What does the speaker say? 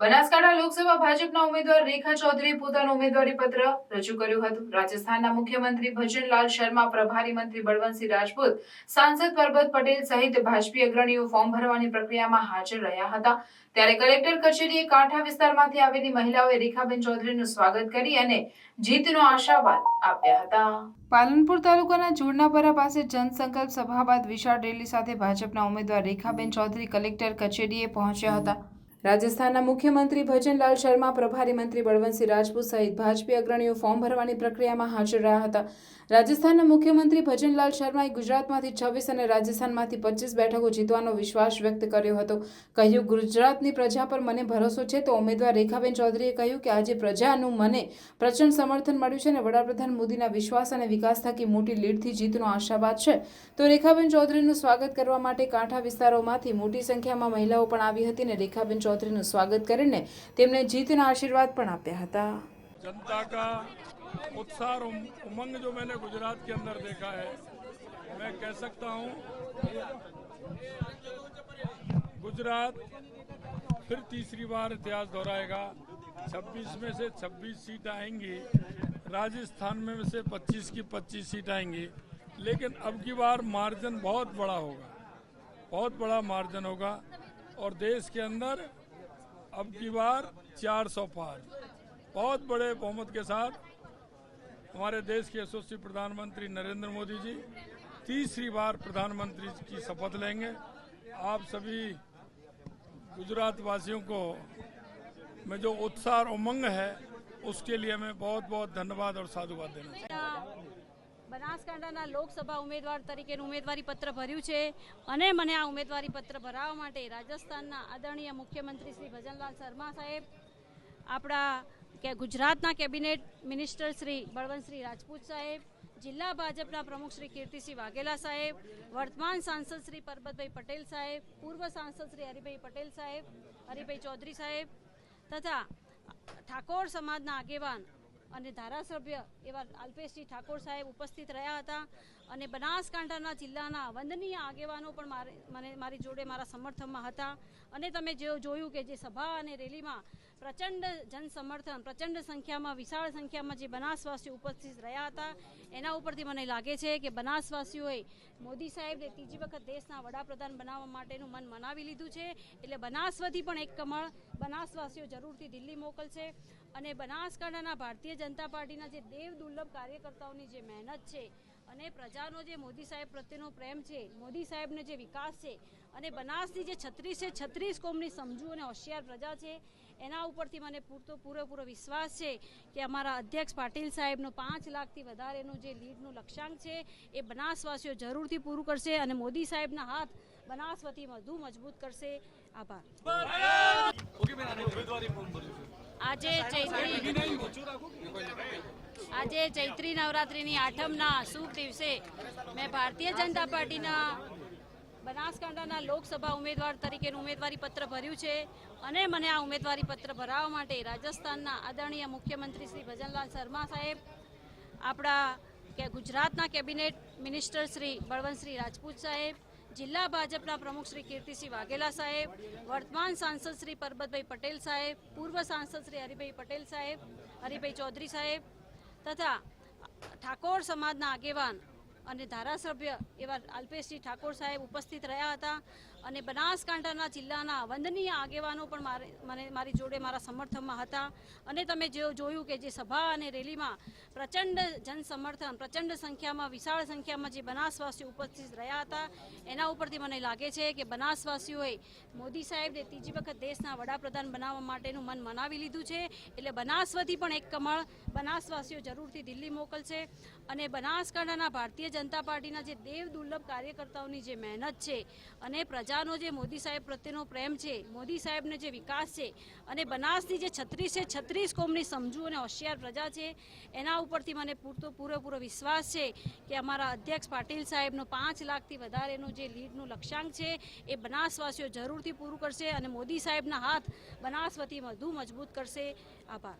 બનાસકાંઠા લોકસભા ભાજપના ઉમેદવાર રેખા ચૌધરીએ પોતાનું ઉમેદવારી પત્ર રજૂ કર્યું હતું. રાજસ્થાનના મુખ્યમંત્રી ભજનલાલ શર્મા, પ્રભારી મંત્રી બળવંતસિંહ રાજપૂત, સાંસદ પરબત પટેલ સહિત ભાજપી અગ્રણીઓ ફોર્મ ભરવાની પ્રક્રિયામાં હાજર રહ્યા હતા. ત્યારે કલેક્ટર કચેરીએ કાંઠા વિસ્તારમાંથી આવેલી મહિલાઓએ રેખાબેન ચૌધરીનું સ્વાગત કરી અને જીતનો આશાવાદ આપ્યા હતા. પાલનપુર તાલુકાના જોડનાપરા પાસે જનસંકલ્પ સભા બાદ વિશાળ રેલી સાથે ભાજપના ઉમેદવાર રેખાબેન ચૌધરી કલેક્ટર કચેરીએ પહોંચ્યા હતા. રાજસ્થાનના મુખ્યમંત્રી ભજનલાલ શર્મા, પ્રભારી મંત્રી બળવંતસિંહ રાજપૂત સહિત ભાજપી અગ્રણીઓ ફોર્મ ભરવાની પ્રક્રિયામાં હાજર રહ્યા હતા. રાજસ્થાનના મુખ્યમંત્રી ભજનલાલ શર્માએ ગુજરાતમાંથી છવ્વીસ અને રાજસ્થાનમાંથી પચીસ બેઠકો જીતવાનો વિશ્વાસ વ્યક્ત કર્યો હતો. કહ્યું, ગુજરાતની પ્રજા પર મને ભરોસો છે તો ઉમેદવાર રેખાબેન ચૌધરીએ કહ્યું કે આજે પ્રજાનું મને પ્રચંડ સમર્થન મળ્યું છે અને વડાપ્રધાન મોદીના વિશ્વાસ અને વિકાસ થકી મોટી લીડથી જીતનો આશાવાદ છે. તો રેખાબેન ચૌધરીનું સ્વાગત કરવા માટે કાંઠા વિસ્તારોમાંથી મોટી સંખ્યામાં મહિલાઓ પણ આવી હતી અને રેખાબેન ચૌધરીનું સ્વાગત કરીને તેમને જીતના આશીર્વાદ પણ આપ્યા હતા जनता का उत्साह और उम- उमंग जो मैंने गुजरात के अंदर देखा है मैं कह सकता हूँ गुजरात फिर तीसरी बार इतिहास दोहराएगा 26 में से 26 सीट आएंगी राजस्थान में से 25 की 25 सीट आएंगी लेकिन अब की बार मार्जिन बहुत बड़ा होगा बहुत बड़ा मार्जिन होगा और देश के अंदर अब की बार 400 पार। बहुत बड़े बहुमत के साथ हमारे देश के यशस्वी प्रधानमंत्री नरेंद्र मोदी जी तीसरी बार प्रधानमंत्री की शपथ लेंगे। आप सभी गुजरात वासियों को में जो उत्साह और उमंग है, उसके लिए मैं बहुत बहुत धन्यवाद और साधुवाद देना चाहूँ બનાસકાંઠાના લોકસભા ઉમેદવાર તરીકેનું ઉમેદવારી પત્ર ભર્યું છે અને મને આ ઉમેદવારી પત્ર ભરાવવા માટે રાજસ્થાનના આદરણીય મુખ્યમંત્રી શ્રી ભજનલાલ શર્મા સાહેબ, આપણા કે ગુજરાતના કેબિનેટ મિનિસ્ટર શ્રી બળવંતશ્રી રાજપૂત સાહેબ, જિલ્લા ભાજપના પ્રમુખ શ્રી કીર્તિસિંહ વાઘેલા સાહેબ, વર્તમાન સાંસદ શ્રી પરબતભાઈ પટેલ સાહેબ, પૂર્વ સાંસદ શ્રી હરિભાઈ પટેલ સાહેબ, હરિભાઈ ચૌધરી સાહેબ તથા ઠાકોર સમાજના આગેવાન અને ધારાસભ્ય એવા અલ્પેશજી ઠાકોર સાહેબ ઉપસ્થિત રહ્યા હતા. અને બનાસકાંઠાના જિલ્લાના વંદનીય આગેવાનો પણ મારે મને મારી જોડે મારા સમર્થનમાં હતા. અને તમે જે જોયું કે જે સભા અને રેલીમાં પ્રચંડ જનસમર્થન, પ્રચંડ સંખ્યામાં, વિશાળ સંખ્યામાં જે બનાસવાસીઓ ઉપસ્થિત રહ્યા હતા, એના ઉપરથી મને લાગે છે કે બનાસવાસીઓએ મોદી સાહેબને ત્રીજી વખત દેશના વડાપ્રધાન બનાવવા માટેનું મન મનાવી લીધું છે. એટલે બનાસવતી પણ એક કમળ બનાસવાસીઓ જરૂરથી દિલ્હી મોકલશે. અને બનાસકાંઠાના ભારતીય જનતા પાર્ટીના જે દેવ દુર્લભ કાર્યકર્તાઓની જે મહેનત છે અને પ્રજાનો જે મોદી સાહેબ પ્રત્યેનો પ્રેમ છે મોદી સાહેબનો જે વિકાસ છે અને બનાસની જે છત્રીસે છત્રીસ કોમની સમજુ અને હોશિયાર પ્રજા છે એના ઉપરથી મને પૂરતો પૂરેપૂરો વિશ્વાસ છે કે અમારા અધ્યક્ષ પાટીલ સાહેબનો પાંચ લાખથી વધારેનું જે લીડનું લક્ષ્યાંક છે એ બનાસવાસીઓ જરૂરથી પૂરું કરશે અને મોદી સાહેબના હાથ બનાસ વતી વધુ મજબૂત કરશે. આભાર. આજે ચૈત્રી આજે ચૈત્રી નવરાત્રિની આઠમના શુભ દિવસે મેં ભારતીય જનતા પાર્ટીના બનાસકાંઠાના લોકસભા ઉમેદવાર તરીકેનું ઉમેદવારી પત્ર ભર્યું છે અને મને આ ઉમેદવારી પત્ર ભરાવવા માટે રાજસ્થાનના આદરણીય મુખ્યમંત્રી શ્રી ભજનલાલ શર્મા સાહેબ, આપણા કે ગુજરાતના કેબિનેટ મિનિસ્ટર શ્રી બળવંતશ્રી રાજપૂત સાહેબ, જિલ્લા ભાજપના પ્રમુખ શ્રી કીર્તિસિંહ વાઘેલા સાહેબ, વર્તમાન સાંસદ શ્રી પરબતભાઈ પટેલ સાહેબ, પૂર્વ સાંસદ શ્રી હરિભાઈ પટેલ સાહેબ, હરિભાઈ ચૌધરી સાહેબ તથા ઠાકોર સમાજના આગેવાન અને ધારાસભ્ય એવા અલ્પેશજી ઠાકોર સાહેબ ઉપસ્થિત રહ્યા હતા અને બનાસકાંઠાના જિલ્લાના વંદનીય આગેવાનો પણ મારે મને મારી જોડે મારા સમર્થનમાં હતા. અને તમે જે જોયું કે જે સભા અને રેલીમાં પ્રચંડ જનસમર્થન, પ્રચંડ સંખ્યામાં, વિશાળ સંખ્યામાં જે બનાસવાસીઓ ઉપસ્થિત રહ્યા હતા, એના ઉપરથી મને લાગે છે કે બનાસવાસીઓએ મોદી સાહેબને ત્રીજી વખત દેશના વડાપ્રધાન બનાવવા માટેનું મન મનાવી લીધું છે. એટલે બનાસવતી પણ એક કમળ બનાસવાસીઓ જરૂરથી દિલ્હી મોકલશે અને બનાસકાંઠાના ભારતીય જનતા પાર્ટીના જે દેવ દુર્લભ કાર્યકર્તાઓની જે મહેનત છે અને પ્રજાનો જે મોદી સાહેબ પ્રત્યેનો પ્રેમ છે, મોદી સાહેબનો જે વિકાસ છે અને બનાસની જે છત્રીસે છત્રીસ કોમની સમજુ અને હોશિયાર પ્રજા છે, એના ઉપરથી મને પૂરતો પૂરેપૂરો વિશ્વાસ છે કે અમારા અધ્યક્ષ પાટીલ સાહેબનો પાંચ લાખથી વધારેનું જે લીડનું લક્ષ્યાંક છે એ બનાસવાસીઓ જરૂરથી પૂરું કરશે અને મોદી સાહેબના હાથ બનાસવતી વધુ મજબૂત કરશે. આભાર.